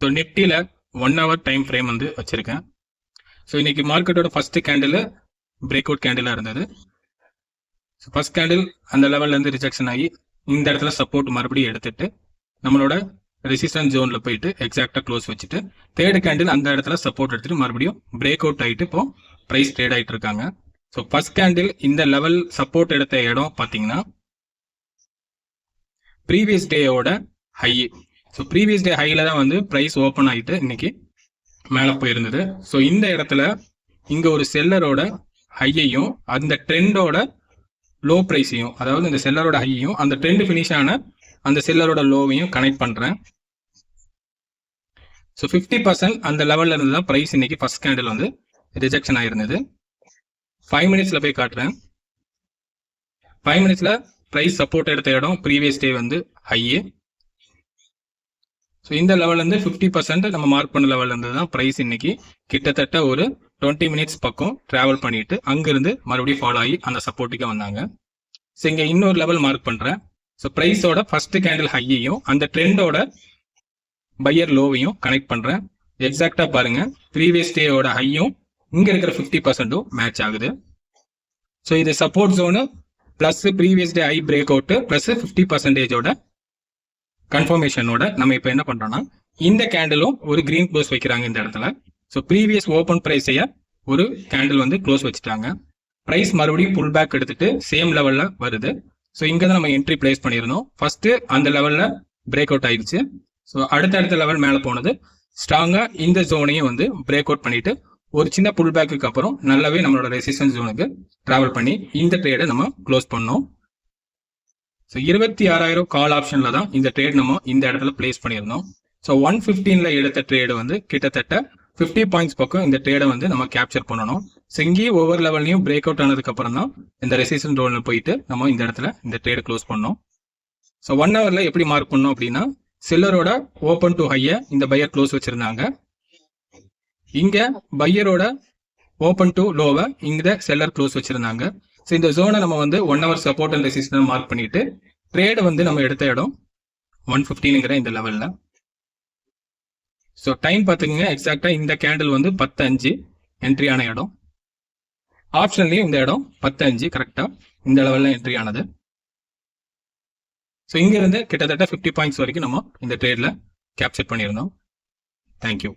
So நிஃப்டியில் one hour time frame வந்து வச்சுருக்கேன். ஸோ இன்றைக்கி மார்க்கெட்டோட ஃபஸ்ட்டு கேண்டில் பிரேக் அவுட் கேண்டிலாக இருந்தது. ஸோ ஃபஸ்ட் கேண்டில் அந்த லெவல்லேருந்து ரிஜெக்ஷன் ஆகி இந்த இடத்துல சப்போர்ட் மறுபடியும் எடுத்துட்டு நம்மளோட ரெசிஸ்டன்ஸ் ஜோனில் போயிட்டு எக்ஸாக்டாக க்ளோஸ் வச்சுட்டு தேர்ட் கேண்டில் அந்த இடத்துல சப்போர்ட் எடுத்துட்டு மறுபடியும் பிரேக் அவுட் ஆகிட்டு இப்போ ப்ரைஸ் ட்ரேட் ஆகிட்டு இருக்காங்க. ஸோ ஃபர்ஸ்ட் கேண்டில் இந்த லெவல் சப்போர்ட் எடுத்த இடம் பார்த்தீங்கன்னா ப்ரீவியஸ் டேயோட ஹை ஸோ ப்ரீவியஸ் டே ஹையில் தான் வந்து ப்ரைஸ் ஓப்பன் ஆகிட்டு இன்னைக்கு மேலே போயிருந்தது. ஸோ இந்த இடத்துல இங்கே ஒரு செல்லரோட ஹையையும் அந்த ட்ரெண்டோட லோ ப்ரைஸையும் அதாவது இந்த செல்லரோட ஹையையும் அந்த ட்ரெண்ட் ஃபினிஷ் ஆன அந்த செல்லரோட லோவையும் கனெக்ட் பண்ணுறேன் ஸோ ஃபிஃப்டி பர்சன்ட் அந்த லெவலில் இருந்து தான் ப்ரைஸ் இன்னைக்கு ஃபர்ஸ்ட் கேண்டில் வந்து ரிஜெக்ஷன் ஆயிருந்தது. ஃபைவ் மினிட்ஸில் போய் காட்டுறேன். ஃபைவ் மினிட்ஸில் ப்ரைஸ் சப்போர்ட் எடுத்த இடம் ப்ரீவியஸ் டே வந்து ஹையே ஸோ இந்த லெவல்லேருந்து ஃபிஃப்டி பர்சன்ட் நம்ம மார்க் பண்ண லெவல்லேருந்து தான் ப்ரைஸ் இன்னைக்கு. கிட்டத்தட்ட ஒரு டுவெண்ட்டி மினிட்ஸ் பக்கம் ட்ராவல் பண்ணிட்டு அங்கிருந்து மறுபடியும் ஃபாலோ ஆகி அந்த சப்போர்ட்டுக்கு வந்தாங்க. ஸோ இங்கே இன்னொரு லெவல் மார்க் பண்ணுறேன் ஸோ ப்ரைஸோட ஃபர்ஸ்ட் கேண்டில் ஹையையும் அந்த ட்ரெண்டோட பையர் லோவையும் கனெக்ட் பண்ணுறேன் எக்ஸாக்டாக பாருங்க. ப்ரீவியஸ் டேயோட ஹையும் இங்கே இருக்கிற ஃபிஃப்டி பர்சன்ட்டும் மேட்ச் ஆகுது. ஸோ இது support zone plus previous day high break out plus fifty பர்சன்டேஜோட கன்ஃபர்மேஷனோட நம்ம இப்போ என்ன பண்றோம்னா இந்த கேண்டிலும் ஒரு கிரீன் க்ளோஸ் வைக்கிறாங்க இந்த இடத்துல. ஸோ ப்ரீவியஸ் ஓப்பன் ப்ரைஸைய ஒரு கேண்டில் வந்து க்ளோஸ் வச்சுட்டாங்க. ப்ரைஸ் மறுபடியும் புல் பேக் எடுத்துட்டு சேம் லெவலில் வருது. ஸோ இங்கே தான் நம்ம என்ட்ரி பிளேஸ் பண்ணியிருந்தோம். ஃபர்ஸ்ட் அந்த லெவலில் பிரேக் அவுட் ஆயிடுச்சு ஸோ அடுத்தடுத்த லெவல் மேலே போனது. ஸ்ட்ராங்காக இந்த ஜோனையும் வந்து பிரேக் அவுட் பண்ணிட்டு ஒரு சின்ன புல் பேக்குக்கு அப்புறம் நல்லாவே நம்மளோட ரெசிஸ்டன்ஸ் ஜோனுக்கு ட்ராவல் பண்ணி இந்த ட்ரேடை நம்ம க்ளோஸ் பண்ணோம். ஸோ இருபத்தி ஆறாயிரம் கால் ஆப்ஷன்ல தான் இந்த ட்ரேட் நம்ம இந்த இடத்துல பிளேஸ் பண்ணியிருந்தோம். ஸோ ஒன் ஃபிஃப்டீனில் எடுத்த ட்ரேடு வந்து கிட்டத்தட்ட ஃபிஃப்டி பாயிண்ட்ஸ் பக்கம் இந்த ட்ரேடை வந்து நம்ம கேப்சர் பண்ணணும். ஸோ இங்கேயும் ஒவ்வொரு லெவல்லையும் பிரேக் அவுட் ஆனதுக்கப்புறம் தான் இந்த ரெசிஸ்டன் ரோலில் போயிட்டு நம்ம இந்த இடத்துல இந்த ட்ரேடை க்ளோஸ் பண்ணோம். ஸோ ஒன் ஹவர்ல எப்படி மார்க் பண்ணோம் அப்படின்னா செல்லரோட ஓப்பன் டு ஹையை இந்த பையர் க்ளோஸ் வச்சிருந்தாங்க. இங்க பையரோட ஓப்பன் டு லோவை இங்கே செல்லர் க்ளோஸ் வச்சிருந்தாங்க. ஸோ இந்த ஜோனை நம்ம வந்து one hour support and resistance mark பண்ணிட்டு ட்ரேடு வந்து நம்ம எடுத்த இடம் ஒன் ஃபிஃப்டீனுங்கிற இந்த லெவலில் ஸோ டைம் பார்த்துக்கோங்க எக்ஸாக்டாக இந்த கேண்டில் வந்து பத்து அஞ்சு என்ட்ரி ஆன இடம். ஆப்ஷன்லையும் இந்த இடம் பத்து அஞ்சு கரெக்டாக இந்த லெவலில் என்ட்ரி ஆனது. ஸோ இங்கேருந்து கிட்டத்தட்ட ஃபிஃப்டி பாயிண்ட்ஸ் வரைக்கும் நம்ம இந்த ட்ரேடில் கேப்சர் பண்ணியிருந்தோம். தேங்க்யூ